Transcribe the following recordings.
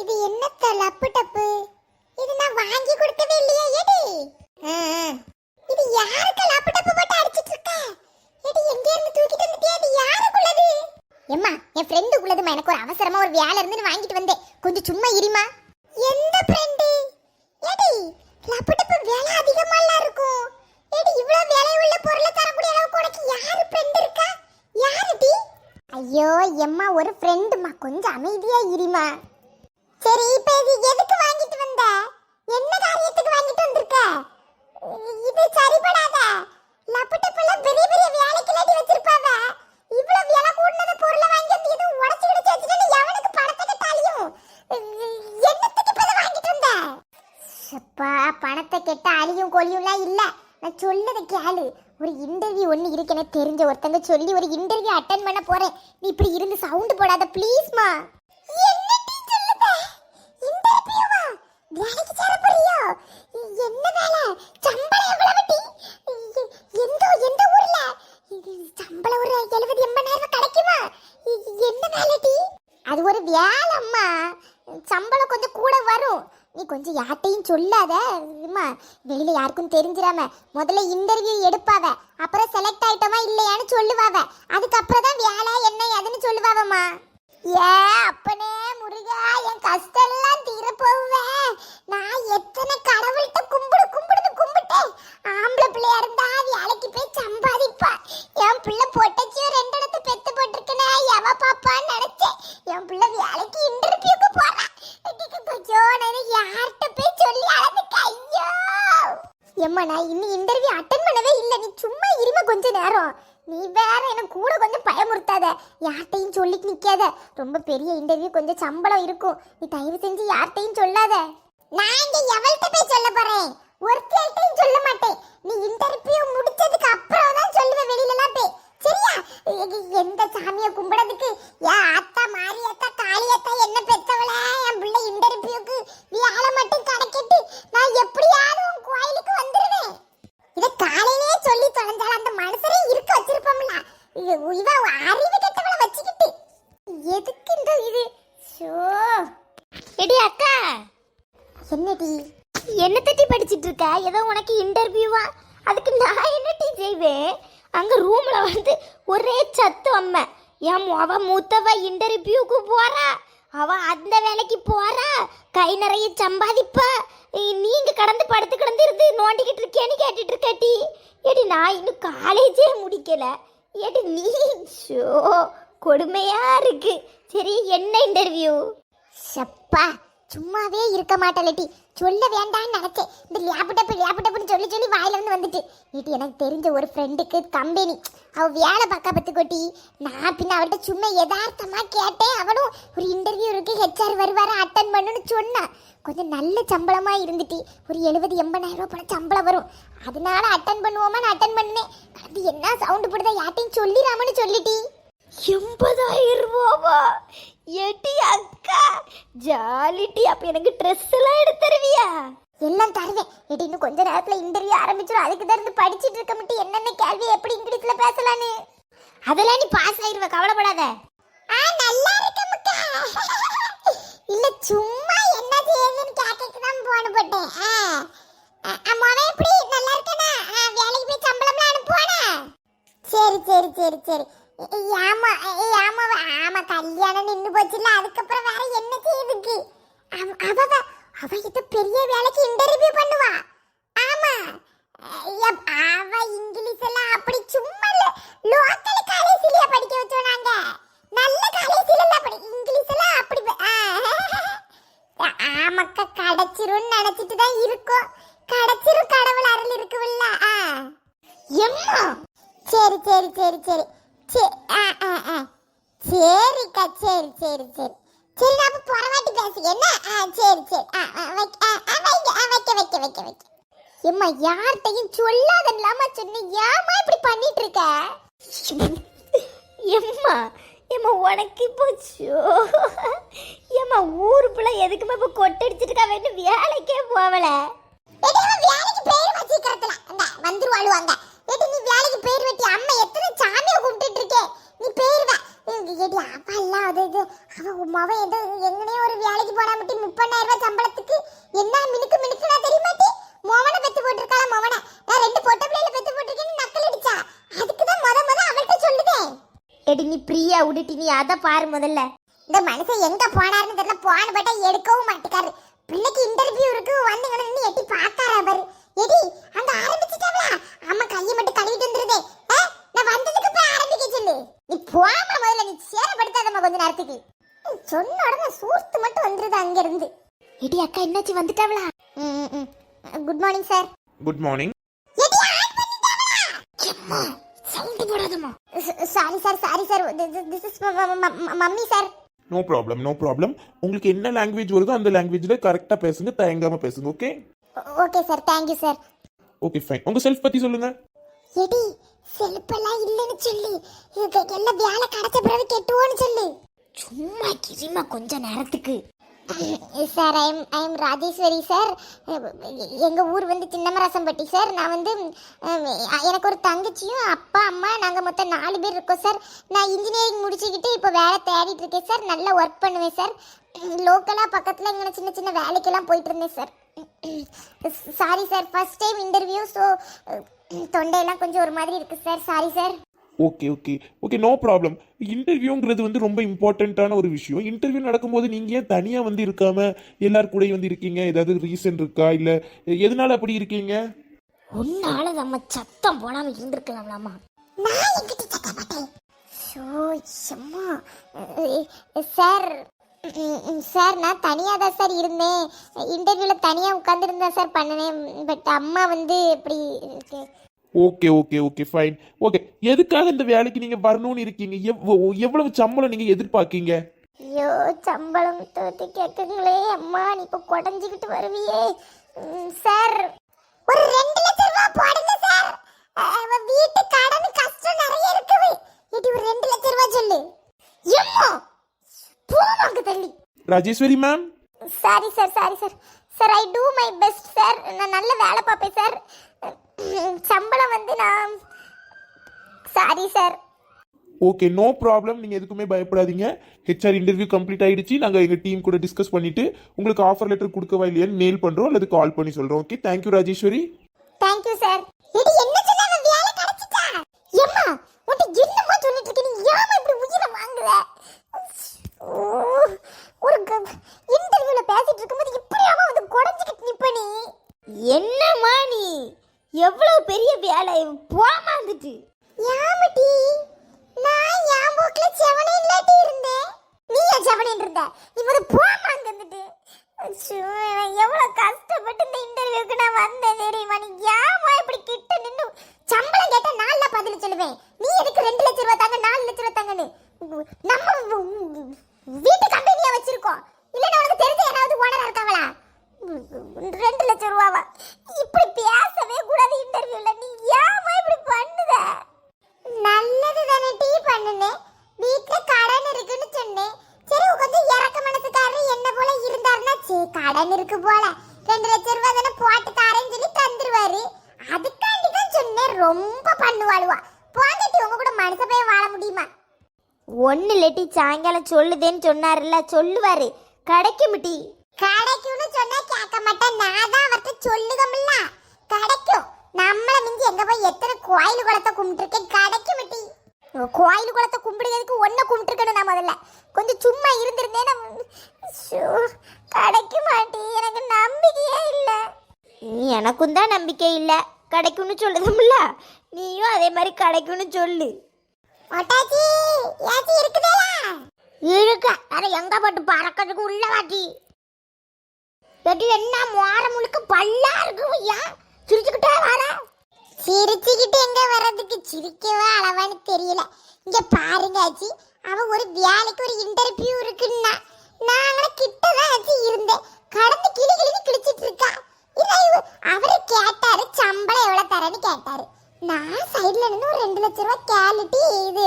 இது என்னத்த லப்பு டப்பு? இது நான் வாங்கி கொடுக்கவே இல்லையா எடி இது யாருக்கு லப்பு டப்பு போட்டு அடிச்சிட்டு இருக்க? எடி எங்க இருந்து தூக்கிட்டு வந்துட்டியா? இது யாருக்குள்ளது? எம்மா என் ஃப்ரெண்டுக்குள்ளதுமா எனக்கு ஒரு அவசரமா ஒரு வேலை இருந்து வாங்கிட்டு வந்தேன். கொஞ்சம் சும்மா இருமா. எந்த ஃப்ரெண்டு எடி லப்பு டப்பு விலை அதிகமாலாம் இருக்கும். எடி இவ்வளவு விலை உள்ள பொருளை தரக்கூடிய அளவுக்கு உனக்கு யாரு ஃப்ரெண்ட் இருக்கா? யாரு டி ஐயோ எம்மா ஒரு ஃப்ரெண்டுமா கொஞ்சம் அமைதியா இருமா. சரி இப்ப இது எதுக்கு வாங்கிட்டு வந்த? என்ன காரியத்துக்கு வாங்கிட்டு வந்திருக்க? இது சரிபடாத. லப்பட்டப்பெல்லாம் பெரிய பெரிய வேலைக்கு லேடி வச்சிருப்பாவ. இவ்வளவு விலை கூடுனது பொருளை வாங்கி வந்து இது உடைச்சு கிடச்சு வச்சுட்டு எவனுக்கு பணத்தை கட்டாலியும் என்னத்துக்கு இப்ப வாங்கிட்டு வந்த? அப்பா பணத்தை கெட்ட அழியும் கொலியும்லாம் இல்ல. நான் சொல்லதை கேளு. ஒரு இன்டர்வியூ ஒன்று இருக்குன்னு தெரிஞ்ச ஒருத்தங்க சொல்லி ஒரு இன்டர்வியூ அட்டன் பண்ண போகிறேன் நீ இப்படி இருந்து சவுண்டு போடாத ப்ளீஸ்மா வேலைக்கு சேர போறியோ? என்ன வேலை? சம்பளம் எவ்வளவு டி? எந்த எந்த ஊர்ல? சம்பளம் ஒரு எழுபது எண்பதாயிரம் கிடைக்குமா? என்ன வேலை டி? அது ஒரு வேலை அம்மா. சம்பளம் கொஞ்சம் கூட வரும். நீ கொஞ்சம் யார்ட்டையும் சொல்லாத. அம்மா வெளியில யாருக்கும் தெரிஞ்சிடாம முதல்ல இன்டர்வியூ எடுப்பாவ. அப்புறம் செலக்ட் ஆயிட்டோமா இல்லையான்னு சொல்லுவாவ. அதுக்கப்புறம் தான் வேலை என்ன எதுன்னு சொல்லுவாவம்மா. ஏ அப்பனே முருகா என் கஷ்டம் எல்லாம் தீர நான் எத்தனை கடவுள்கிட்ட கும்பிடு கும்பிடு கும்பிட்டேன் ஆம்பளை பிள்ளையா இருந்தா வேலைக்கு போய் சம்பாதிப்பா என் பிள்ளை பொட்டச்சியும் ரெண்டு இடத்து பெத்து போட்டிருக்கனே எவ பாப்பான்னு நினைச்சேன் என் பிள்ளை வேலைக்கு இன்டர்வியூக்கு போறான் இதுக்கு கொஞ்சம் நான் யார்கிட்ட போய் சொல்லி அளந்துக்க ஐயோ எம்மா நான் இன்னும் இன்டர்வியூ அட்டன் பண்ணவே இல்லை நீ சும்மா இரும கொஞ்ச நேரம் நீ வேற எனக்கு கூட கொஞ்சம் பயமுறுத்தாத யார்கிட்டையும் சொல்லிட்டு நிக்காத ரொம்ப பெரிய இன்டர்வியூ கொஞ்சம் சம்பளம் இருக்கும். நீ தயவு செஞ்சு யார்கிட்டையும் சொல்லாத. நான் இங்க எவள்கிட்ட போய் சொல்ல போறேன்? ஒருத்தையும் சொல்ல மாட்டேன். நீ இன்டர்வியூ முடிச்சதுக்கு அப்புறம் தான் சொல்லுவேன் வெளியிலலாம் போய். சரியா? எந்த சாமியை கும்பிடதுக்கு என் அத்தா மாரியத்தா காளியத்தா என்ன பெத்தவள? என் பிள்ளை இன்டர்வியூக்கு வேலை மட்டும் கிடைக்கட்டு நான் எப்படியாவது உன் கோயிலுக்கு வந்துருவேன். இதை காலையிலேயே சொல்லி தொலைஞ்சால அந்த மனுஷரே இருக்க வச்சிருப்போம்ல. இவ அறிவு கெட்டவள வச்சுக்கிட்டு எதுக்கு இந்த இது ஷோ எடி அக்கா என்னடி? என்ன தட்டி படிச்சிட்டு இருக்க? ஏதோ உனக்கு இன்டர்வியூவா அதுக்கு நான் என்ன டீ செய்வேன்? அங்க ரூம்ல வந்து ஒரே சத்து அம்மை. என் அவ மூத்தவ இன்டர்வியூக்கு போறா. அவ அந்த வேலைக்கு போறா. கை நிறைய சம்பாதிப்பா. நீங்க கடந்து படுத்து கிடந்து இருந்து நோண்டிக்கிட்டு இருக்கேன்னு கேட்டுட்டு இருக்கட்டி ஏடி நான் இன்னும் காலேஜே முடிக்கல. ஏடி நீ ஷோ கொடுமையா இருக்கு. சரி என்ன இன்டர்வியூ சப்பா சும்மாவே இருக்க மாட்டலட்டி சொல்ல வேண்டாம்னு நினைச்சேன். இந்த லேப்டப்பு லேப்டாப்னு சொல்லி சொல்லி வாயில இருந்து வந்துட்டு. இது எனக்கு தெரிஞ்ச ஒரு ஃப்ரெண்டுக்கு கம்பெனி. அவ வேலை பார்க்க பத்து கொட்டி நான் பின்ன அவள்கிட்ட சும்மா யதார்த்தமா கேட்டேன். அவனும் ஒரு இன்டர்வியூ இருக்கு ஹெச்ஆர் வருவாரு அட்டன் பண்ணுன்னு சொன்னான். கொஞ்சம் நல்ல சம்பளமா இருந்துட்டு. ஒரு எழுபது எண்பதாயிரம் ரூபா போல சம்பளம் வரும். அதனால அட்டன் பண்ணுவோமான்னு அட்டன் பண்ணேன். அது என்ன சவுண்டு போடுதா? யார்ட்டையும் சொல்லிடாமன்னு சொல்லிட்டி. எண்பதாயிரம் ரூபாவா? எட்டி அக்கா. ஜாலி டி அப்ப எனக்கு ட்ரெஸ் எல்லாம் எடுத்து தருவியா? எல்லாம் தருவேன். எடி இன்னும் கொஞ்ச நேரத்துல இன்டர்வியூ ஆரம்பிச்சிடும் அதுக்கு தான் இருந்து படிச்சிட்டு இருக்க மட்டும் என்னென்ன கேள்வி எப்படி இங்கிலீஷ்ல பேசலான்னு? அதெல்லாம் நீ பாஸ் ஆயிருவ கவலைப்படாத. ஆ நல்லா இருக்க முக்கா. இல்ல சும்மா என்ன செய்யுதுன்னு கேட்கக்கு தான் போன போட்டேன். அம்மாவே எப்படி? நல்லா இருக்கனா? வேலைக்கு போய் சம்பளம்லாம் அனுப்புவானா? சரி சரி சரி சரி. ஆமா ஆமா ஆமா கல்யாணம் நின்னு போச்சுல அதுக்கப்புறம் வேற என்ன செய்யுதுக்கு அவ- அவ இது பெரிய வேலைக்கு இன்டர்வியூ பண்ணுவா. ஆமா அவ இங்கிலீஷ் எல்லாம் அப்படி சும்மா லோக்கல் காலேஜ்லயே படிக்க வச்சோம் நாங்க. நல்ல காலேஜ்ல எல்லாம் படி இங்கிலீஷ் எல்லாம் அப்படி ஆமாக்கா கிடைச்சிரும்னு நினைச்சிட்டு தான் இருக்கோம். கிடைச்சிரும் கடவுள் அருள் இருக்குல்ல எம்மா? சரி சரி சரி சரி. சே- ஆ ஆ ஆ. சரிக்கா சரி சரி சரி. சரி நான் அப்போ புறவாட்டி பேசு என்ன? ஆ சரி சரி. ஆ ஆ வைக்க ஆ, ஆ, ஆ வைக்க வைக்க வைக்க வைக்க. எம்மா யார்கிட்டையும் சொல்லாத இல்லாம சொன்ன? ஏமா இப்படி பண்ணிட்டு இருக்க எம்மா எம்மா உனக்கு போச்சு ஏம்மா ஊர் எதுக்குமே இப்போ கொட்டடிச்சிட்டு இருக்கா வேணும் வேலைக்கே போகல. வேலைக்கு பேர் வச்சிருக்கிறதுல அந்த வந்துருவாளுவாங்க. ஏடி நீ வேலைக்கு பேர் வெட்டி அம்மா எடி அப்பா எல்லாம் அது இது. அவன் உமாவை ஏதோ எங்கனே ஒரு வேலைக்கு போனா மட்டும் முப்பதாயிரம் ரூபாய் சம்பளத்துக்கு என்ன மினுக்கு மினுக்கு நான் தெரியுமா டி? மோவனை பெத்து போட்டிருக்காள மோவனை? நான் ரெண்டு பொட்ட பிள்ளையில பெத்து போட்டிருக்கேன்னு நக்கல் அடிச்சா? அதுக்கு தான் முத முத அவள்கிட்ட சொல்லுதேன். எடி நீ பிரியா விடுட்டி நீ அதை பாரு முதல்ல. இந்த மனுஷன் எங்க போனாருன்னு தெரியல போன பட்டா எடுக்கவும் மாட்டேக்காரு. பிள்ளைக்கு இன்டர்வியூ இருக்கு வந்து எட்டி பார்த்தாரா பாரு. எடி அங்க ஆரம்பிச்சிட்டாங்களா? அம்மா கையை மட்டும் கழுவிட்டு வந்துருதே. நீ போமா முதல்ல நீ சேரப்படுத்தாதம்மா கொஞ்ச நேரத்துக்கு. சொன்ன உடனே சூர்த்து மட்டும் வந்துருது அங்க இருந்து எடி அக்கா என்னாச்சு? வந்துட்டாவளா? Good morning sir good morning sound போடாதம்மா. Sorry sir sorry sir this is mummy sir no problem no problem உங்களுக்கு என்ன லாங்குவேஜ் வருதோ அந்த லாங்குவேஜ்ல கரெக்டா பேசுங்க தயங்காம பேசுங்க okay okay sir thank you sir okay fine உங்க செல்ஃப் பத்தி சொல்லுங்க. எடி செல்பெல்லாம் இல்லைன்னு சொல்லி. இதுக்கு எல்லாம் வேலை கிடைச்ச பிறகு கெட்டுவோன்னு சொல்லு. சும்மா கிரிமா கொஞ்ச நேரத்துக்கு. Sir I am I am Rajeswari sir. எங்கள் ஊர் வந்து சின்னமராசம்பட்டி சார். நான் வந்து எனக்கு ஒரு தங்கச்சியும் அப்பா அம்மா நாங்கள் மொத்தம் நாலு பேர் இருக்கோம் சார். நான் இன்ஜினியரிங் முடிச்சுக்கிட்டு இப்போ வேலை தேடிட்டு இருக்கேன் சார். நல்லா ஒர்க் பண்ணுவேன் சார். லோக்கலாக பக்கத்தில் இங்கே சின்ன சின்ன வேலைக்கெல்லாம் போயிட்டு இருந்தேன் sir. Sorry sir first time interview so தொண்டையெல்லாம் கொஞ்சம் ஒரு மாதிரி இருக்குது sir sorry sir okay okay okay no problem இன்டர்வியூங்கிறது வந்து ரொம்ப இம்பார்ட்டண்ட்டான ஒரு விஷயம். இன்டர்வியூ நடக்கும்போது நீங்க ஏன் தனியா வந்து இருக்காம எல்லார் கூடயும் வந்து இருக்கீங்க? ஏதாவது ரீசன் இருக்கா? இல்ல எதனால அப்படி இருக்கீங்க? உன்னால நம்ம சத்தம் போடாம இருந்திருக்கலாம்லாமா? நான் எங்கிட்ட சத்தம் போட்டேன். ஷோ சார் சார் நான் தனியாக தான் சார் இருந்தேன். இன்டர்வியூவில் தனியாக உட்காந்துருந்தேன் சார் பண்ணினேன். பட் அம்மா வந்து இப்படி. Okay okay okay fine okay எதுக்காக இந்த வேலைக்கு நீங்க வரணும்னு இருக்கீங்க? எவ்வ- எவ்வளவு சம்பளம் நீங்க எதிர்பார்க்கீங்க? ஐயோ சம்பளம் தோத்தி கேட்குங்களே அம்மா நீ இப்போ குடஞ்சிக்கிட்டு வருவியே. சார் ஒரு ரெண்டு லட்சம் ரூபாய் போடுங்க சார். வீட்டு கடன் கஷ்டம் நிறைய இருக்குது. இது ஒரு ரெண்டு லட்சம் ரூபாய் சொல்லு. எம்மா போவாங்க தள்ளி. Rajeswari ma'am sorry sir sorry sir sir I do my best sir நான் நல்ல வேலை பார்ப்பேன் சார் சம்பளம் வந்து நான் sorry sir okay no problem நீங்க எதுக்குமே பயப்படாதீங்க. ஹெச்ஆர் இன்டர்வியூ கம்ப்ளீட் ஆயிடுச்சு. நாங்க எங்க டீம் கூட டிஸ்கஸ் பண்ணிட்டு உங்களுக்கு ஆஃபர் லெட்டர் கொடுக்கவா இல்லையான்னு மெயில் பண்றோம். அல்லது கால் பண்ணி சொல்றோம். Okay thank you Rajeswari. Thank you sir இது என்ன சொன்னாங்க வேலை கிடைச்சிட்டா எம்மா உன்கிட்ட என்னமா சொல்லிட்டு இருக்க நீ ஏமா இப்படி உயிரை வாங்குற ஓ, ஒரு இன்டர்வியூல பேசிட்டு இருக்கும்போது இப்படியாமா வந்து குடஞ்சிக்கிட்டு நிப்ப நீ என்னம்மா நீ? எவ்வளவு பெரிய வேலை. போமா வந்துட்டு. யாமட்டி நான் என் போக்குல செவனே இல்லாட்டி இருந்தேன். நீ ஏன் செவனேன்னு இருந்த? இவர் வந்து போமா அங்க எவ்வளவு கஷ்டப்பட்டு இந்த இன்டர்வியூக்கு நான் வந்தேன் தெரியுமா? நீ ஏமா இப்படி கிட்ட நின்று சம்பளம் கேட்டா நாலுல பதில் சொல்லுவேன். நீ எதுக்கு ரெண்டு லட்சம் ரூபா தாங்க நாலு லட்சம் ரூபா தாங்கன்னு? நம்ம வீட்டு கம்பெனியா வச்சிருக்கோம். இல்லைன்னா உனக்கு தெரிஞ்ச யாராவது ஓனரா இருக்காங்களா? ரெண்டு லட்சம் ரூபாவா? இப்படி பேசவே கூடாது இன்டர்வியூல நீ ஏமா இப்படி பண்ணுத? நல்லது தானே டீ பண்ணுனேன் வீட்ல கடன் இருக்குன்னு சொன்னேன் சரி கொஞ்சம் இறக்க மனசுக்காரர் என்ன போல இருந்தாருன்னா சரி கடன் இருக்கு போல. ரெண்டு லட்சம் ரூபாய் தானே போட்டு தாரேன்னு சொல்லி தந்துருவாரு. அதுக்காண்டி தான் சொன்னேன் ரொம்ப பண்ணுவாளுவா. போங்கட்டி உங்க கூட மனுஷ போய் வாழ முடியுமா? ஒன்னு லெட்டி சாயங்காலம் சொல்லுதேன்னு சொன்னாருல்ல சொல்லுவாரு. கிடைக்கும் டி கிடைக்கும்னு சொன்னா கேட்க மாட்டேன். நான் தான் அவர்கிட்ட சொல்லுகமில்ல கிடைக்கும். நம்மள மிஞ்சி எங்க போய் எத்தனை கோயில் குளத்தை கும்பிட்டுருக்கேன் கிடைக்கும் டி கோயில் குளத்தை கும்பிடுறதுக்கு ஒன்ன கும்பிட்டுருக்கணும் நான் முதல்ல. கொஞ்சம் சும்மா இருந்திருந்தேன். கிடைக்க மாட்டி எனக்கு நம்பிக்கையே இல்லை. எனக்கும் தான் நம்பிக்கை இல்லை. கிடைக்கும்னு சொல்லுதும்ல நீயும் அதே மாதிரி கிடைக்கும்னு சொல்லு. ஒட்டாச்சி ஏச்சி இருக்குதா இருக்க. அட எங்க போட்டு பறக்கிறதுக்கு உள்ள வாட்டி. வெட்டி என்ன மோர முழுக்க பல்லா இருக்கும் ஐயா. சிரிச்சுக்கிட்டே வர சிரிச்சுக்கிட்டு எங்க வர்றதுக்கு சிரிக்கவா அளவான்னு தெரியல. இங்க பாருங்க ஆச்சி அவன் ஒரு வேலைக்கு ஒரு இன்டர்வியூ இருக்குன்னா நாங்கள கிட்ட தான் ஆச்சி இருந்தேன். கடந்து கிளி கிளி கிழிச்சிட்டு இருக்கா. இல்லை அவரு கேட்டாரு சம்பளம் எவ்வளோ தரேன்னு கேட்டாரு. நான் சைடில் இருந்து ஒரு ரெண்டு லட்ச ரூபா கேலிட்டி இது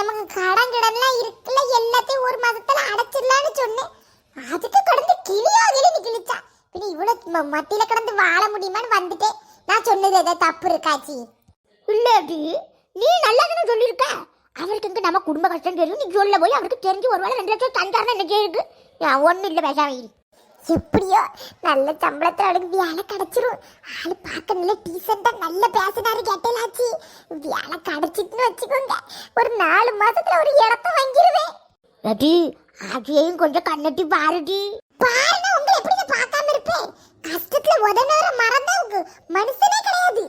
நமக்கு கடன் கிடன்லாம் இருக்குல்ல எல்லாத்தையும் ஒரு மாதத்தில் அடைச்சிடலான்னு சொன்னேன். அதுக்கு கடந்து கிளியோ கிளி கிழிச்சா பின்ன இவ்வளவு ம- மத்தியில கடந்து வாழ முடியுமான்னு வந்துட்டேன் நான் சொன்னது ஏதாவது தப்பு இருக்காச்சி இல்லாடி நீ நல்லா தானே சொல்லியிருக்க அவருக்கு இங்க நம்ம குடும்ப கஷ்டம் தெரியும். நீ சொல்ல போய் அவருக்கு தெரிஞ்சு ஒரு வேளை ரெண்டு லட்சம் தந்தாருன்னு என்ன இருக்கு ஒன்றும் இல்லை பேசாமல் எப்படியோ நல்ல சம்பளத்தில் அவளுக்கு வேலை கிடைச்சிரும். ஆள் பார்க்க நல்ல டீசெண்டா நல்ல பேசினாரு கேட்டலாச்சு வேலை கிடைச்சிட்டுன்னு வச்சுக்கோங்க. ஒரு நாலு மாதத்தில் ஒரு இடத்த வாங்கிடுவேன் ஏடி ஆச்சியையும் கொஞ்சம் கண்ணட்டி பாருடி. பாருங்க உங்களை எப்படி பார்க்காம இருப்பேன். கஷ்டத்துல தான் உங்க மனுஷனே கிடையாது.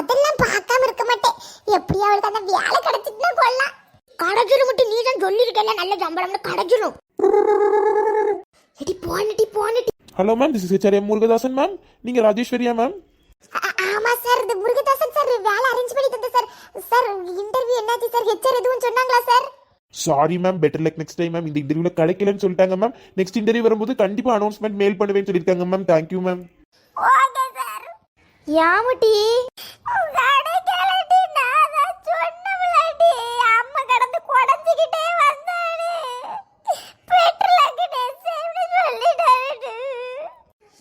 அதெல்லாம் பார்க்காம இருக்க மாட்டேன். எப்படி அவளுக்கு அந்த வேலை கிடைச்சிட்டுன்னா கொள்ளலாம் கடைச்சிரும் மட்டும் நீ தான் சொல்லியிருக்கல நல்ல சம்பளம்னு கடைச்சிரும் எடி போனடி போனடி. Hello ma'am this is HRM Murugadasan ma'am நீங்க ராஜேஸ்வரியா மேம் ஆமா சார் இது முருகதாசன் சார் வேலை அரேஞ்ச் பண்ணி தந்தேன் சார் சார் இன்டர்வியூ என்னாச்சு சார் ஹெச்ஆர் எதுவும் சொன்னாங்களா sir sorry ma'am better luck next time ma'am இந்த இன்டர்வியூல கிடைக்கலன்னு சொல்லிட்டாங்க மேம் நெக்ஸ்ட் இன்டர்வியூ வரும்போது கண்டிப்பா அனௌன்ஸ்மெண்ட் மெயில் பண்ணுவேன்னு சொல்லியிருக்காங்க ma'am thank you ma'am okay sir யாமுட்டி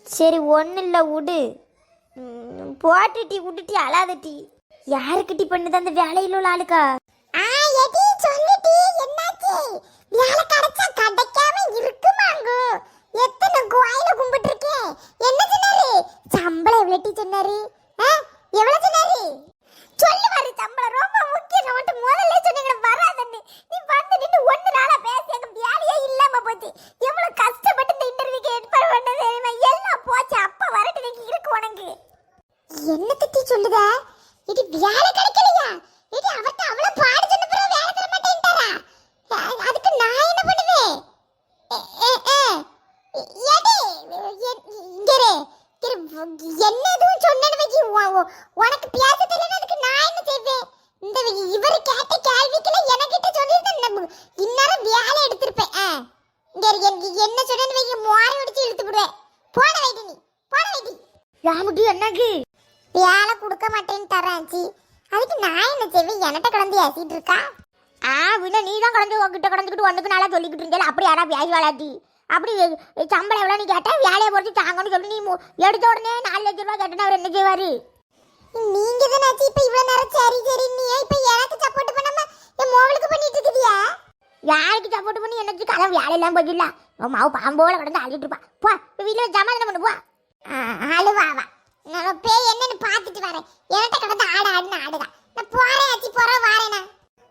சரி ஒன்றும் இல்லை விடு போட்டுட்டி விட்டுட்டி அழாதட்டி யாருக்கு டி பண்ணுது அந்த வேலையில் உள்ள ஆளுக்கா ஆ எடி சொல்லிட்டி என்னாச்சு வேலை கிடைச்சா கிடைக்காம இருக்குமாங்க. எத்தனை கோயில கும்பிட்டு இருக்கேன் என்ன சொன்னாரு? சம்பளம் வெட்டி சொன்னாரு? எவ்வளவு சொன்னாரு? சொல்லுவாரு சம்பளம். ரொம்ப முக்கியம். நான் முதல்ல சொன்னீங்க வராதன்னு. நீ வந்து நின்று ஒன்னு நாளா பேசி எங்க வேலையே இல்லாம போச்சு. எவ்வளவு கஷ்டப்பட்டு இந்த இன்டர்வியூக்கு ஏற்பாடு தெரியுமா? எல்லாம் போச்சு. அப்ப வரட்டு நீங்க இருக்கு உனக்கு. என்ன திட்டி சொல்லுத? இது வேலை கிடைக்கலையா? இது அவர்ட்ட அவ்வளவு பாடு சொன்ன பிறகு வேலை தர மாட்டேன்ட்டாரா அ- அதுக்கு நான் என்ன பண்ணுவேன் எ- எ- எ. எடி, எ- இங்க இரு. இரு, என்ன எதுவும் சொன்னேன்னு வைக்கி, உ- உ- உனக்கு பேச தெரியல அதுக்கு நான் என்ன செய்வேன் இந்த இவர் கேட்ட கேள்விக்கெல்லாம் எனக்கிட்ட சொல்லியிருந்தேன் இந்நேரம் வேலை எடுத்திருப்பேன் ஆ. இங்க இரு, என்- என்ன சொன்னேன்னு வைக்கி மோரை அடிச்சு இழுத்து விடுவேன் போன வைட்டி நீ போன யாமுட்டி என்னக்கு வேலை கொடுக்க மாட்டேன்னு தராச்சி அதுக்கு நான் என்ன செய்வேன்? என்கிட்ட கிடந்து ஏசிட்டு இருக்கா? ஆ விட நீ தான் கடந்து உங்ககிட்ட கடந்துக்கிட்டு ஒன்றுக்கு நாளாக சொல்லிக்கிட்டு இருந்தேன் அப்படி யாரா பேசி வேலாட்டி அப்படி சம்பளம் எவ்வளோ நீ கேட்ட வேலையை பொறுத்து தாங்கன்னு சொல்லி நீ எடுத்த உடனே நாலு லட்ச ரூபா கேட்டனா அவர் என்ன செய்வாரு? நீங்க தானாச்சு இப்ப இவ்வளவு நேரம் சரி சரி நீ இப்ப எனக்கு சப்போர்ட் பண்ணாம என் மோகளுக்கு பண்ணிட்டு இருக்குதியா யாருக்கு சப்போர்ட் பண்ணி எனக்கு கதை வேலையெல்லாம் போயிடல உன் மாவு பாம்போல கடந்து அழிட்டு இருப்பா. போ வீட்டில் சமாதானம் பண்ணு போ. அழுவாவா? நான் பேய் என்னன்னு பார்த்துட்டு வரேன். என்கிட்ட கிடந்து ஆட ஆடுன்னு ஆடுதான் நான் போறேன் ஆச்சு போறேன் வாரேனா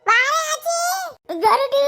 வாரேன் ஆச்சு. கருடு.